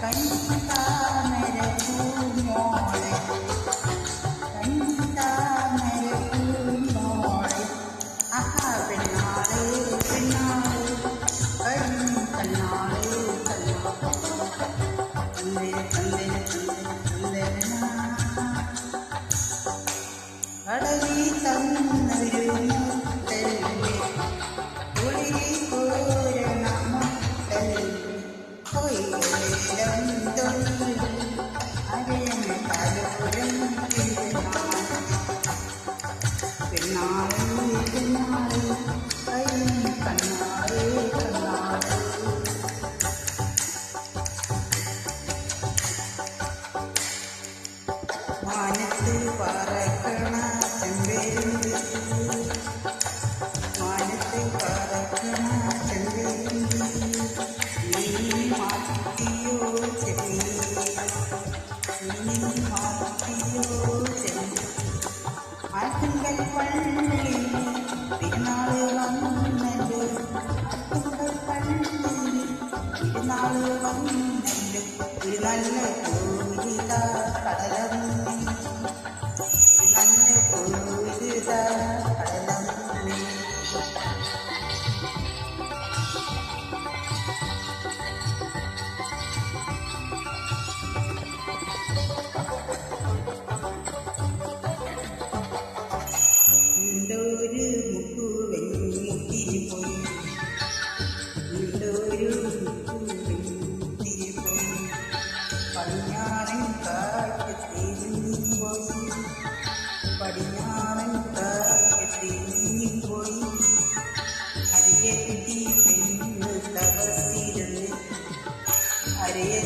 cánh 感觉。നാൾ വന്നില്ല? ഒരു നല്ല കടലം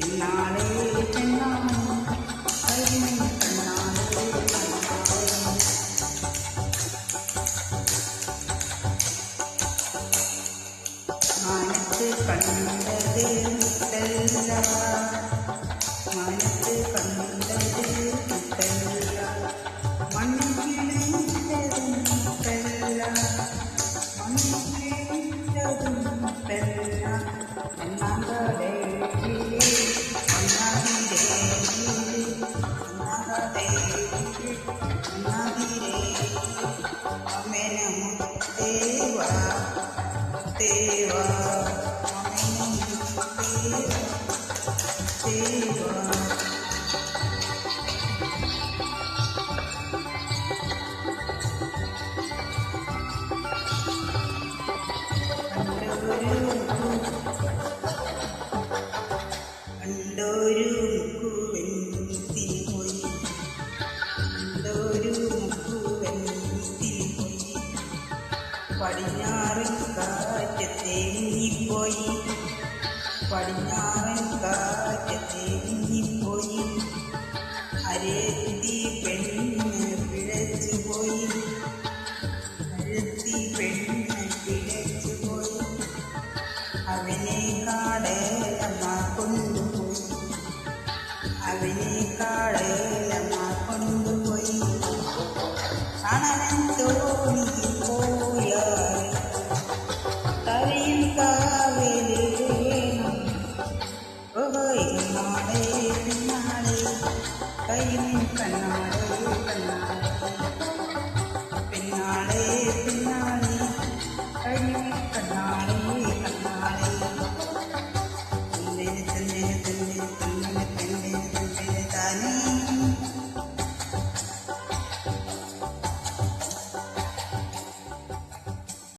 பெண்ணாலே பெண்ணாலே கண்டது முத்தல்லா தேவா தேவா അണ്ടൊരു അണ്ടൊരു പടിഞ്ഞാറൻ കാറ്റെത്തിപ്പോയി അരത്തി പെണ്ണ് പിഴച്ചു പോയി അരത്തി പെണ്ണ് പിഴച്ചു പോയി അവനെ കാടേലമ്മ കൊണ്ടുപോയി. അവനെ കാട